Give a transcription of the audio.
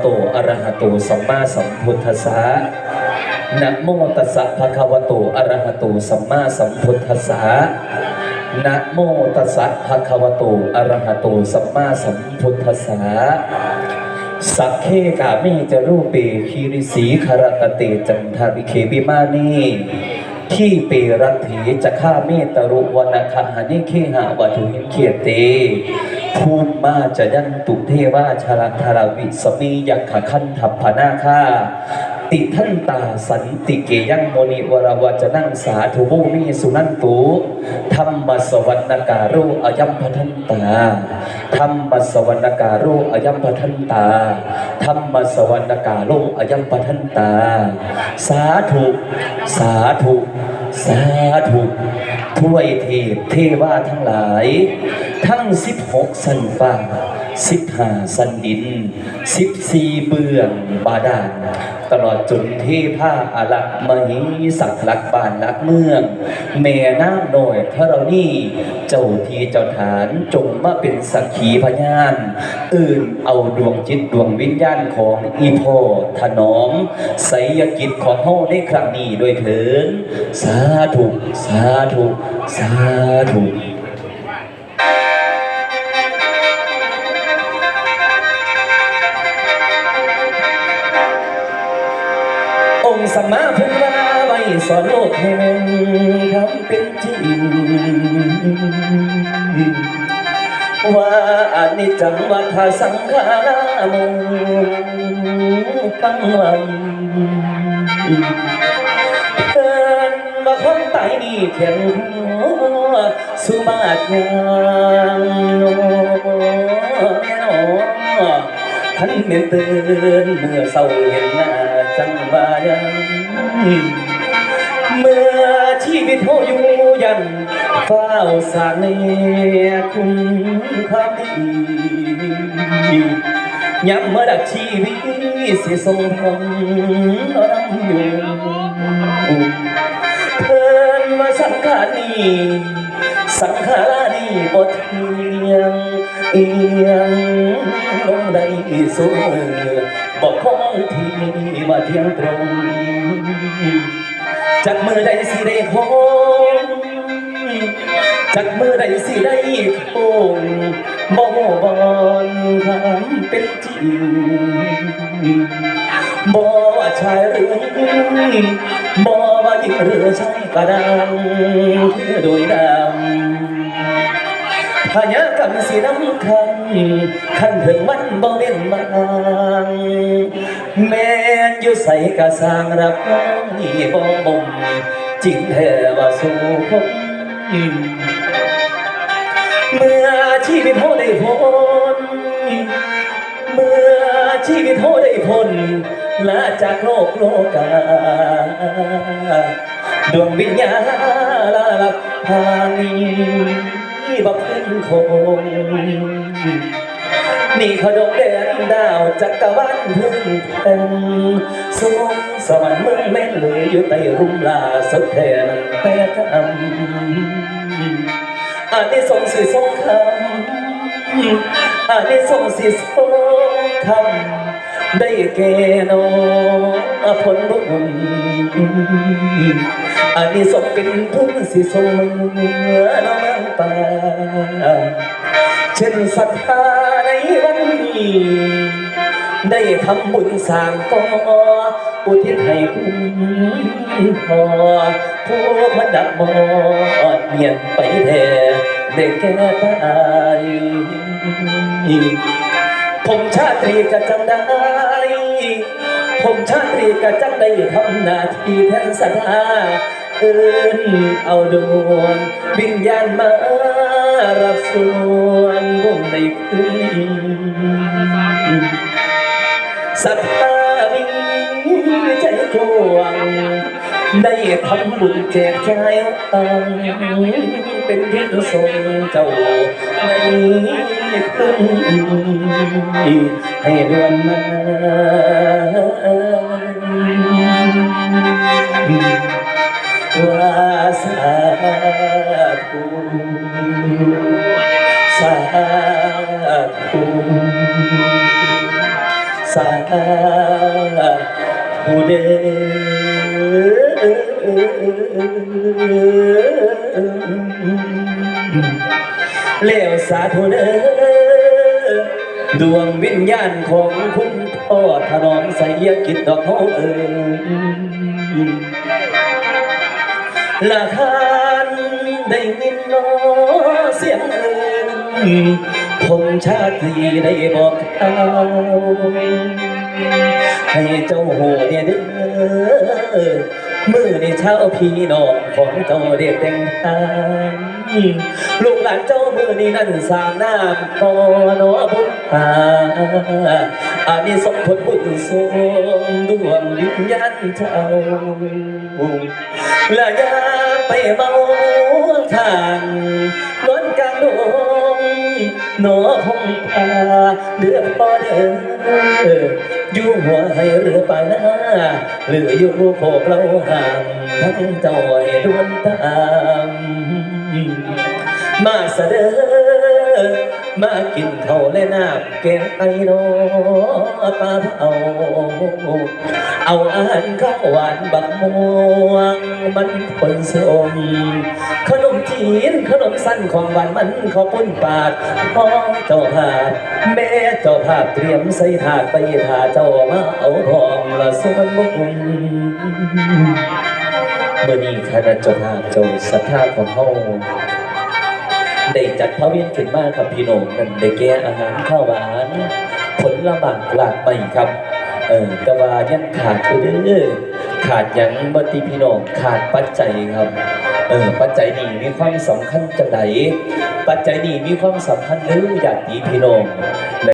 โตอะระหะโตสัมมาสัมพุทธัสสะนะโมตัสสะภะคะวะโตอะระหะโตสัมมาสัมพุทธัสสะนะโมตัสสะภะคะวะโตอะระหะโตสัมมาสัมพุทธัสสะสักเคกามิจะรูปเปคีริสีคารตเตจันทาริเคบิมานีที่เปรัตถีจะฆ่าเมตตรุวนาคหานิเคหะวัตุหินเขียเต ภูมาจะยันตุเทวาชาลธาราวิสมียักขะขันทัพพนาคาติท่านตาสันติเกยังโมนิวราวัจะนั่งสาธุโมมีสุนันตุธรรมสวรรณการุอยัมพทันตาธรรมสวรรณการุอยัมพทันตาธรรมสวรรณการุอยัมพทันตา สาธุสาธุ สาธุถ้วยเทพเทวาทั้งหลาย ทั้งสิบหกสันฟ้าสิบห้าสันดินสิบสี่เบื้องบาดาลตลอดจนเทพาอารักษ์มหิสักลักบ้านลักเมือง แม่น้ำน้อยธรณีเจ้าทีเจ้าฐานจงมาเป็นสักขีพยานอื่นเอาดวงจิตดวงวิญญาณของอีพ่อถนอมไสยกิจของเฮาในครั้งนี้ด้วยเถินสาธุ สาธุ สาธุ สมาเพิ่งว่าไว้สอนโลกแห่งทำเป็นจริงว่าอานิจจังวัฏสังขารมุตั้งไว้เกินว่าคนตายนี่เข็นหัวสุมาตยางโนแม่นอท่านเมียนเตือนเมื่อเศร้าเห็นหน้า จังว่ายังเมื่อชีวิตเฮอยู่ยันเฝ้าสางในคุณความดียับเมื่อดักชีวิตสิส่งผลรำอยู่เพิ่นมาสังขารนี้สังขารนี้บ่เที่ยงเอียงลงได้สูง บ่คงที่ว่าเที่ยงตรงจากมือใดสิได้คงจากมือใดสิได้คงบ่บอนความเป็นจริงบ่ว่าชายหรือบ่ว่าหญิงหรือชายก็ดังคือโดยดำพญากรรมสีน้ำคันคันถึงมันบ่เว้นบาง แม่นอยู่ใส่กะสร้างรับน้องนี่บ่บ่มจริงแท้ว่าสู้คนเมื่อชีวิตเฮาได้พ้นเมื่อชีวิตโหได้พ้นลาจากโลกโลกาดวงวิญญาณลาลับพานีบักเป็นคง นี่ขดกแดนดาวจักรวาลพึ่งแทนสวงสวรรค์เมืองแม่นเลยอยู่ใต้รุ่มลาสุดแทนแต่กำอันนี้ทรงสื่งคำอันนี้ทรงสิทรงคำได้แก่นอผลบุญอันนี้ทรงเป็นทุนสิทรงเมือน้องป่าเช่นศรัทธา ได้ทำบุญสร้างก่ออุทิศให้คุณพ่อผู้พระดับบอดเมียนไปแท้ได้แก่ตายผมชาตรีก็จำได้ ผมชาตรีก็จำได้ทำหน้าที่แทนศรัทธาเอิ้นเอาดวงวิญญาณมา รับส่วนบุญในคืนศรัทธามีใจกว้างได้ทำบุญแจกจ่ายตังเป็นที่ทรงเจ้าในคืนให้ดวนมา ผู้เดิเลวสาธุเด้อดวงวิญญาณของคุณพ่อถนอมใสยกิจดอกโมเอ่ยละคานได้ยินน้อเสียงเอิน ผมชาตรีได้บอกเอาให้เจ้าหูเนี่ยเด้อมือในเช้าพี่น้องของเจ้าเด็กแต่งทานลูกหลานเจ้ามือนี้นั่นสางน้ำก่อนอบุญตาอานิสงส์ผลบุญสูงดวงวิญญาณเจ้าและยาไปเมาทาง หนอคงพาเดือดปอเด้ออยู่หัวให้เรือไปหน้าหรืออยู่โคกเราห่างทั้งจ้าให้ดวนตามมาเสดอมากินข้าวและน้ำแกงไก่นปลาเผา เอาอาหารข้าวหวานบักม่วงมันผลสมขนมจีนขนมสั้นของหวานมันข้าวปุ้นปาดพ่อเจ้าภาพแม่เจ้าภาพเตรียมใส่ถาดไปถาเจ้ามาเอาทองละส่วนบุญเมื่อนี้คณะเจ้าภาพเจ้าศรัทธาของเฮาได้จัดพระเวียนขึ้นมาครับพี่น้องนั่นได้แก่อาหารข้าวหวานผลละหมากหลากไปครับ เออแต่ว่ายังขาดอยู่เด้อขาดหยังบัติพี่น้องขาดปัจจัยครับเออปัจจัยนี้มีความสำคัญจังไดปัจจัยนี้มีความสำคัญหรือญาติพี่น้อง